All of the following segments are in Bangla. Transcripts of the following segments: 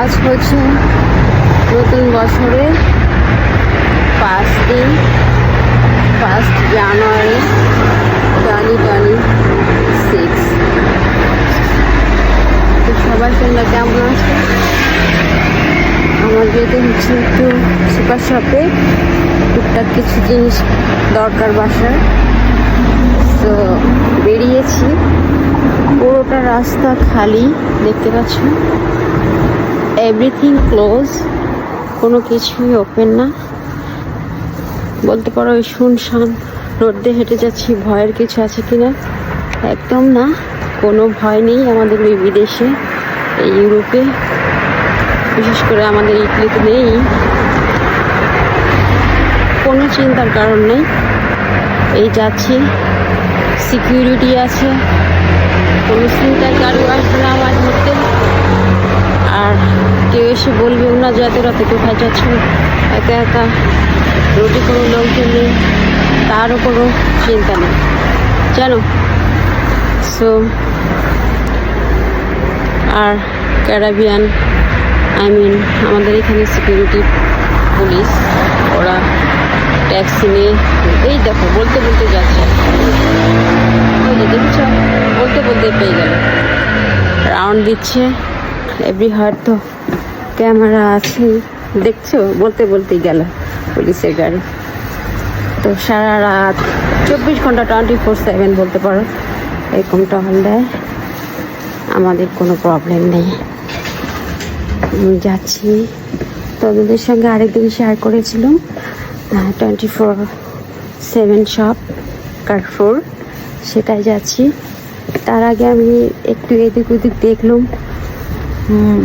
আজ হচ্ছে নতুন বছরের পাঁচ দিন first January twenty twenty six তো সবাই তোমরা কেমন আছো? আমার যেতে হচ্ছে একটু সুপার শপে, টুকটাক কিছু জিনিস দরকার বাসার। তো বেরিয়েছি। পুরোটা রাস্তা খালি, দেখতে পাচ্ছ? এভরিথিং ক্লোজ কোনো কিছুই ওপেন না। বলতে পারো ওই শুনশান রোড দিয়ে হেঁটে যাচ্ছি, ভয়ের কিছু আছে কিনা? একদম না, কোনো ভয় নেই আমাদের ওই বিদেশে, এই ইউরোপে। বিশেষ করে আমাদের ইটালিতে নেই। কোনো চিন্তার কারণ নেই। এই যাচ্ছি সিকিউরিটি আছে। কোনো চিন্তার কারণ এসে বলবেও না যে এত রাতে কোথায় যাচ্ছ একা একা রোডে কোনো লোকজন নেই তারও কোনো চিন্তা নেই। জানো সো আর ক্যারাবিয়ান আই মিন আমাদের এখানে সিকিউরিটি পুলিশ ওরা ট্যাক্সি নিয়ে, এই দেখো, বলতে বলতে যাচ্ছে। দেখছ? বলতে বলতে পেয়ে গেল। রাউন্ড দিচ্ছে। এভরি হার তো ক্যামেরা আছে। দেখছ? বলতে বলতেই গেল পুলিশের গাড়ি। তো সারা রাত চব্বিশ ঘণ্টা টোয়েন্টি ফোর সেভেন বলতে পারো, এরকম টহল আমাদের কোনো প্রবলেম নেই। যাচ্ছি। তোদের সঙ্গে আরেকদিন শেয়ার করেছিলাম। Twenty four seven shop Carrefour সেটাই যাচ্ছি। তার আগে আমি একটু এদিক ওদিক দেখলাম।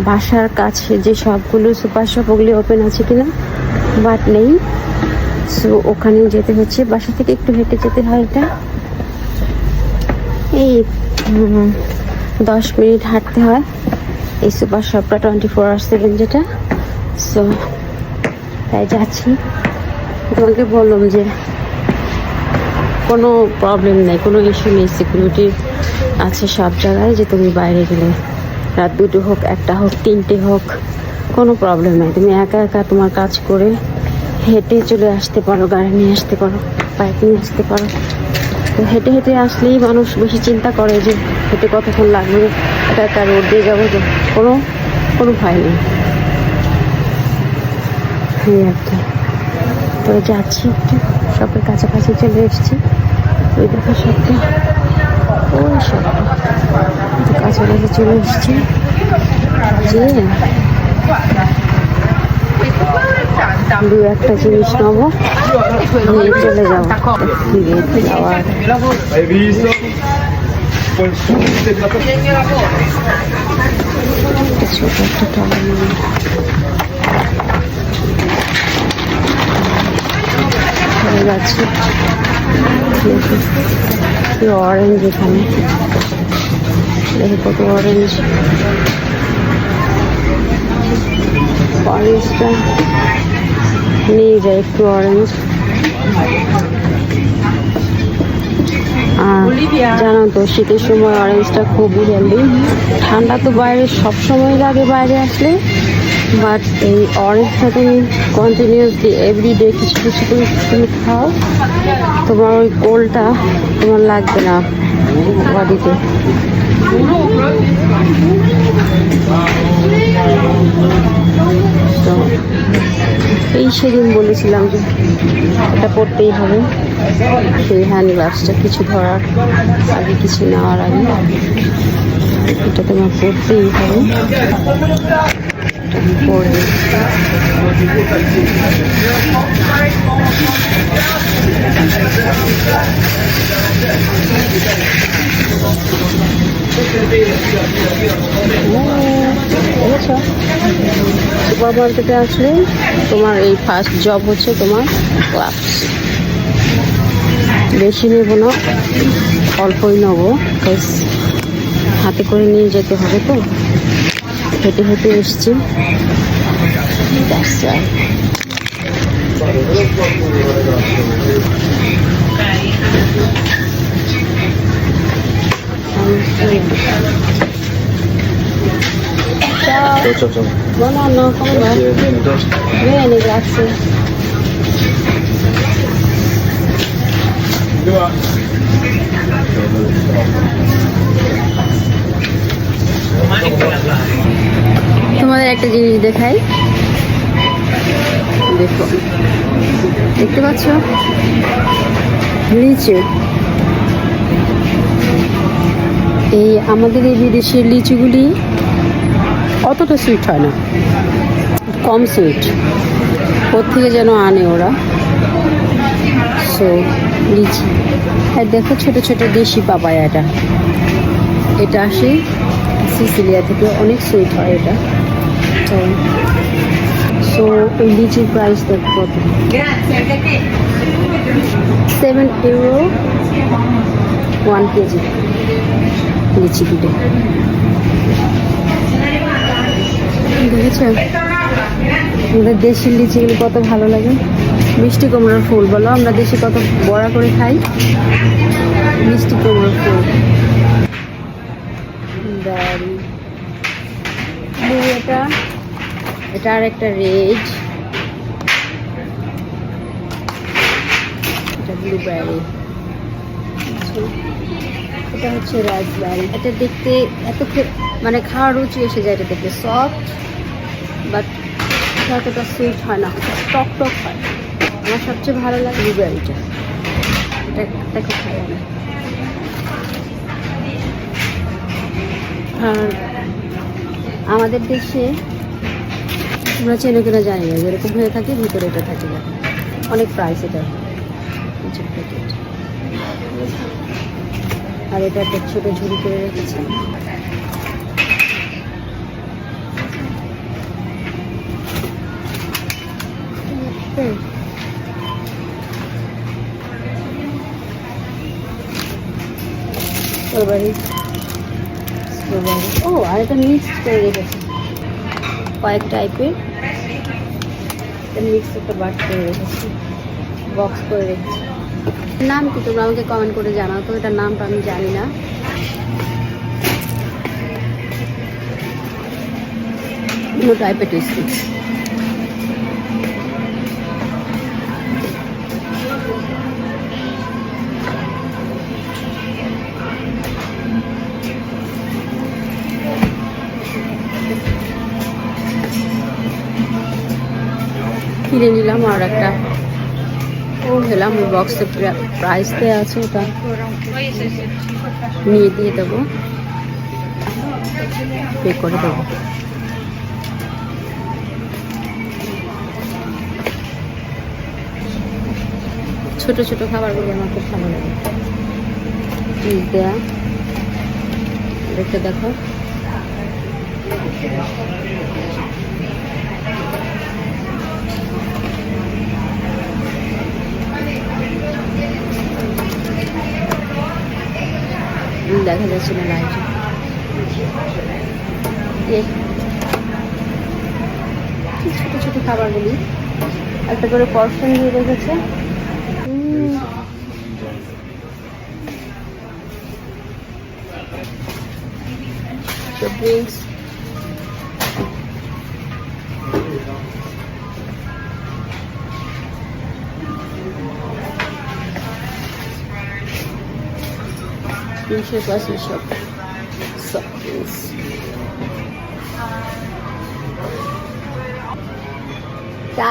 বাসার কাছে যে সবগুলো সুপার শপ, ওগুলি ওপেন আছে কিনা? বাট নেই। সো ওখানে যেতে হচ্ছে। বাসা থেকে একটু হেঁটে যেতে হয় এটা। এই দশ মিনিট হাঁটতে হয়। এই সুপার শপটা টোয়েন্টি ফোর আওয়ার সেভেন যেটা। সো তাই যাচ্ছি। তোমাকে বললাম যে কোনো প্রবলেম নেই, কোনো ইস্যু নেই। সিকিউরিটি আছে সব জায়গায় যে তুমি বাইরে গেলে। রাত দুটো হোক, একটা হোক, তিনটে হোক, কোনো প্রবলেম নেই। তুমি একা একা তোমার কাজ করে হেঁটে চলে আসতে পারো, গাড়ি নিয়ে আসতে পারো বাইক নিয়ে আসতে পারো। তো হেঁটে হেঁটে আসলেই মানুষ বেশি চিন্তা করে যে হেঁটে কতক্ষণ লাগবে, একা একা রোড দিয়ে যাব কোনো কোনো ভয় নেই। এই আর কি। তো যাচ্ছি একটু শপের কাছাকাছি চলে এসেছি। ওই দেখো শপটা কাছাকাছি চলে এসেছি। যে দু একটা জিনিস নেব, নিয়ে চলে যাব। ফিরে যাওয়ার ছোট একটা চলে যাচ্ছি অরেঞ্জ এখানে। দেখি কত অরেঞ্জ অরেঞ্জটা নিয়ে যাই একটু অরেঞ্জ আর জানো তো, শীতের সময় অরেঞ্জটা খুবই হেলদি ঠান্ডা তো বাইরে সব সময় লাগে বাইরে আসলে। বাট এই অরেঞ্জটা তুমি কন্টিনিউসলি এভরিডে কিছু কিছু করে তুমি খাও। তোমার ওই কোলটা তোমার লাগবে না বডিতে। তো এই সেদিন বলেছিলাম যে এটা পড়তেই হবে। সেই হ্যান্ড গ্লাভসটা কিছু ধরার আগে, কিছু নেওয়ার আগে। এটা তোমার পড়তেই হবে। আমি সুপার আসলে তোমার এই ফার্স্ট জব হচ্ছে তোমার ক্লাবস বেশি নেব না, অল্পই নেব হাতে করে নিয়ে যেতে হবে তো। হেঁটে হেঁটে এসছি That's right. Ciao. Ciao, ciao, ciao. Buon anno, come va? Grazie, bene, te? Bene, grazie. একটা জিনিস দেখাই। দেখো। দেখতে পাচ্ছ? লিচু। এই আমাদের এই বিদেশের লিচুগুলি অতটা সুইট হয় না। কম সুইট ওর থেকে যেন আনে ওরা। সো লিচি। আর দেখো ছোট ছোট দেশি পাপায়া এটা। এটা আসে সিসিলিয়া থেকে। অনেক সুইট হয় এটা। এই লিচির প্রাইস কত। সেভেন ইউরো ওয়ান কেজি লিচি পিঠে দেখেছ আমাদের দেশি লিচিগুলো কত ভালো লাগে। মিষ্টি কুমড়োর ফুল, বলো আমরা দেশে কত বড়া করে খাই। মিষ্টি কুমড়োর ফুল। ব্লু এটা এটা আর একটা রেড। ব্লুবেরি এটা হচ্ছে রাজবেরি এটা দেখতে এত মানে খাওয়ার রুচি এসে যায় এটা দেখতে। সফট বাট এতটা সুইট হয় না। টক টক হয়। আমার সবচেয়ে ভালো লাগে ব্লুবেরিটা এটা ভালো আর আমাদের দেশে তোমরা চেনে কিনা জানি না। যেরকম হয়ে থাকে, ভিতরে এটা থাকে না। অনেক প্রাইস এটা। লিচুর প্যাকেট আর এটা একটা ছোট ঝুড়ি করে রেখেছে। স্ট্রবেরি। স্ট্রবেরি। ও, আর এটা মিক্সড করে রেখেছে। কয়েক টাইপের মিক্স, একটা বাট করে রেখেছি। বক্স করে রেখেছি। নাম কি? তোমরা আমাকে কমেন্ট করে জানাও। তো এটার নামটা আমি জানি না। টাইপের টেস্টিক্স কিনে নিলাম আর একটা। ওই বক্সে প্রাইস দেওয়া আছে ওটা। নিয়ে দিয়ে দেবো। পে করে দেবো। ছোট ছোট খাবারগুলো আমার খুব ভালো লাগে। চিজ দেয়া। দেখতে দেখো। দেখা যাচ্ছে না লাইভ ছোট ছোট খাবার গুলি একটা করে পরশন দিয়ে রেখেছে। Drinks 200 plus shop. Soft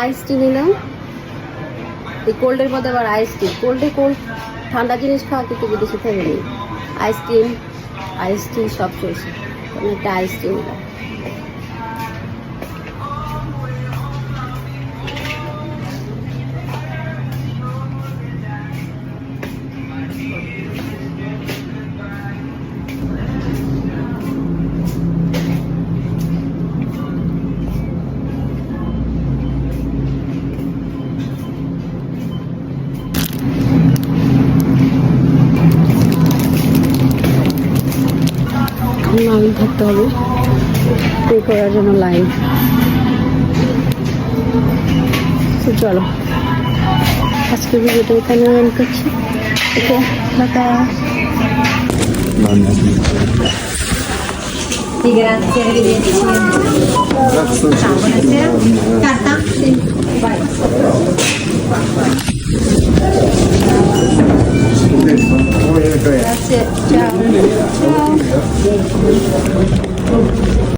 ice tea নিলাম এই কোল্ডের মধ্যে আবার আইস টি কোল্ডে কোল্ড ঠান্ডা জিনিস খাওয়া কিন্তু বিদেশে থেকে নেই। আইসক্রিম আইসক্রিম সব চলছে। একটা আইস নিলাম লাইন থাকতে হবে। পে করার জন্য লাইন চলো। আজকের ভিডিওটা এখানে এন্ড করছি। ওকে grazie. That's it. Ciao. Ciao.